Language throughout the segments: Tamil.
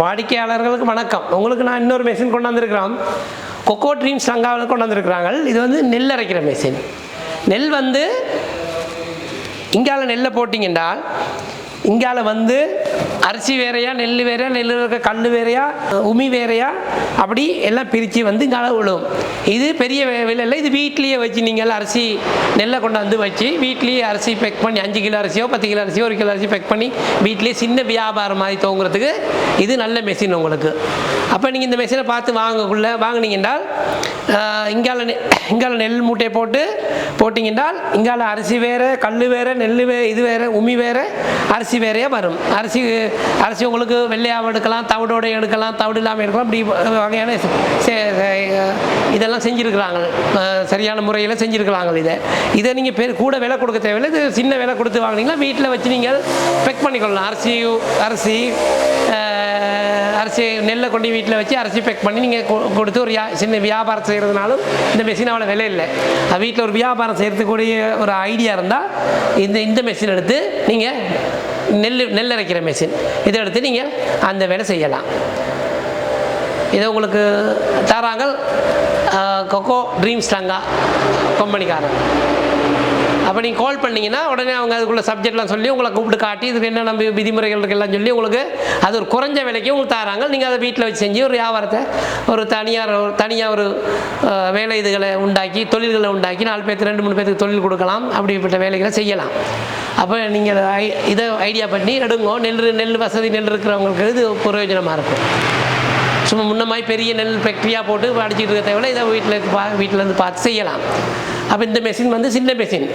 வாடிக்கையாளர்களுக்கு வணக்கம். உங்களுக்கு நான் இன்னொரு மெஷின் கொண்டாந்துருக்கிறோம். கொக்கோ ட்ரீம்ஸ் சங்காவில் கொண்டாந்துருக்கிறாங்க. இது வந்து நெல் அரைக்கிற மெஷின் நெல் வந்து இங்கால நெல்லை போட்டிங்கன்றால் இங்கால வந்து அரிசி வேறையா நெல் வேறையா நெல் இருக்க கல் வேறையா உமி வேறையா அப்படி எல்லாம் பிரித்து வந்து இங்கால விழும். இது பெரிய விலையில் விலை இல்லை. இது வீட்லேயே வச்சு நீங்கள் அரிசி நெல்லை கொண்டாந்து வச்சு வீட்லேயே அரிசி பேக் பண்ணி அஞ்சு கிலோ அரிசியோ பத்து கிலோ அரிசியோ ஒரு கிலோ அரிசி பேக் பண்ணி வீட்லேயே சின்ன வியாபாரம் மாதிரி தோங்குறதுக்கு இது நல்ல மெஷின் உங்களுக்கு. அப்போ நீங்கள் இந்த மெஷினை பார்த்து வாங்கக்குள்ள வாங்கினீங்கன்றால் இங்கால நெ- இங்கால நெல் மூட்டையை போட்டு போட்டிங்கன்றால் இங்கால அரிசி வேறு கல் வேறு நெல் வே இது வேறு உமி வேறு அரிசி அரிசி வேறையே வரும்? அரிசி அரிசி உங்களுக்கு வெள்ளையாக எடுக்கலாம் தவிடோட எடுக்கலாம் தவிடு இல்லாமல் எடுக்கலாம் இப்படி வகையான இதெல்லாம் செஞ்சுருக்கிறாங்க. சரியான முறையில் செஞ்சுருக்கிறாங்க இதை. இதை நீங்கள் பேர் கூட விலை கொடுக்க தேவையில்லை. இது சின்ன விலை கொடுத்து வாங்கினீங்களா வீட்டில் வச்சு நீங்கள் பெக் பண்ணிக்கொள்ளலாம். அரிசி அரிசி அரிசி நெல்லை கொண்டு வீட்டில் வச்சு அரிசி பேக் பண்ணி நீங்கள் கொடுத்து ஒரு யா- சின்ன வியாபாரம் செய்கிறதுனாலும் இந்த மெஷின் அவ்வளோ விலை இல்லை. வீட்டில் ஒரு வியாபாரம் செய்கிறதுக்கூடிய ஒரு ஐடியா இருந்தால் இந்த இந்த மெஷின் எடுத்து நீங்கள் நெல் நெல் அரைக்கிற மெஷின் இதை எடுத்து நீங்கள் அந்த வேலை செய்யலாம். இதை உங்களுக்கு தராங்க கொக்கோ ட்ரீம்ஸ் டங்கா கம்பெனிக்காரன் அப்போ நீங்கள் கால் பண்ணீங்கன்னா உடனே அவங்க அதுக்குள்ள சப்ஜெக்ட்லாம் சொல்லி உங்களை கூப்பிட்டு காட்டி இதுக்கு என்ன நம்ம விதிமுறைகள் இருக்குல்லாம் சொல்லி உங்களுக்கு அது ஒரு குறைஞ்ச விலைக்கு உங்களுக்கு தராங்க. நீங்கள் அதை வீட்டில் வச்சு செஞ்சு ஒரு வியாபாரத்தை ஒரு தனியார் ஒரு தனியாக ஒரு வேலை இதுகளை உண்டாக்கி தொழில்களை உண்டாக்கி நாலு பேருக்கு ரெண்டு மூணு பேருக்கு தொழில் கொடுக்கலாம். அப்படிப்பட்ட வேலைகளை செய்யலாம். அப்போ நீங்கள் இதை ஐ- இதை ஐடியா பண்ணி எடுங்கோ. நெல் நெல் வசதி நெல் இருக்கிறவங்களுக்கு இது பிரயோஜனமாக இருக்கும். சும்மா முன்ன மாதிரி பெரிய நெல் ஃபேக்ட்ரியாக போட்டு அடிச்சுட்டு இருக்க தேவையில்ல இதை வீட்டில் பா வீட்டிலேருந்து பார்த்து செய்யலாம். அப்போ இந்த மெஷின் வந்து சின்ன மெஷின்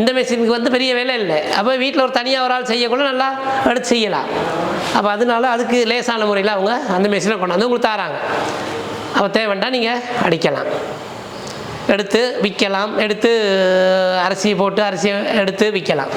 இந்த மெஷினுக்கு வந்து பெரிய வேலை இல்லை. அப்போ வீட்டில் ஒரு தனியாக ஒரு ஆள் செய்யக்கூட நல்லா எடுத்து செய்யலாம். அப்போ அதனால அதுக்கு லேசான முறையில் அவங்க அந்த மெஷினை கொண்டாந்து உங்களுக்கு தராங்க. அப்போ தேவைண்டா நீங்கள் அடிக்கலாம். எடுத்து விற்கலாம். எடுத்து அரிசி போட்டு அரிசியை எடுத்து விற்கலாம்.